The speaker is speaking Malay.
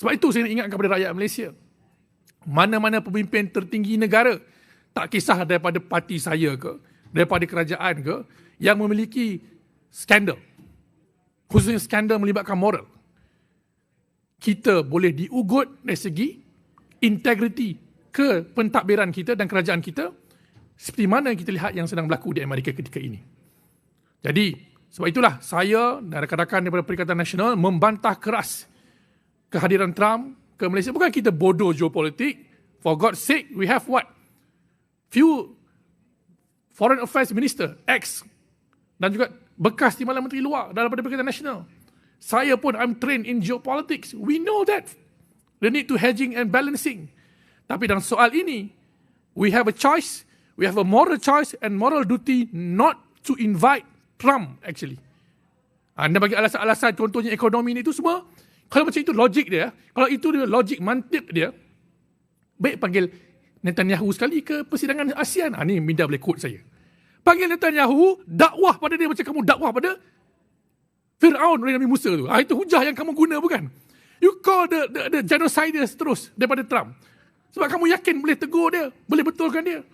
Sebab itu saya nak ingat kepada rakyat Malaysia. Mana-mana pemimpin tertinggi negara, tak kisah daripada parti saya ke, daripada kerajaan ke, yang memiliki skandal. Khususnya skandal melibatkan moral. Kita boleh diugut dari segi integriti ke pentadbiran kita dan kerajaan kita seperti mana kita lihat yang sedang berlaku di Amerika ketika ini. Jadi, sebab itulah saya dan rakan-rakan daripada Perikatan Nasional membantah keras kehadiran Trump ke Malaysia. Bukan kita bodoh geopolitik. For God's sake, we have what? Few foreign affairs minister, ex, dan juga bekas Timbalan Menteri Luar dalam Perikatan Nasional. Saya pun, I'm trained in geopolitics. We know that. The need to hedging and balancing. Tapi dalam soal ini, we have a choice, we have a moral choice and moral duty not to invite Trump actually. Anda bagi alasan-alasan contohnya ekonomi ni itu semua kalau macam itu logik dia, kalau itu dia logik mantik dia, baik panggil Netanyahu sekali ke persidangan ASEAN. Ha, ni Minda boleh quote saya. Panggil Netanyahu, dakwah pada dia macam kamu dakwah pada Fir'aun dari Nabi Musa tu. Ha, itu hujah yang kamu guna bukan? You call the, the, the genociders terus daripada Trump. Sebab kamu yakin boleh tegur dia, boleh betulkan dia.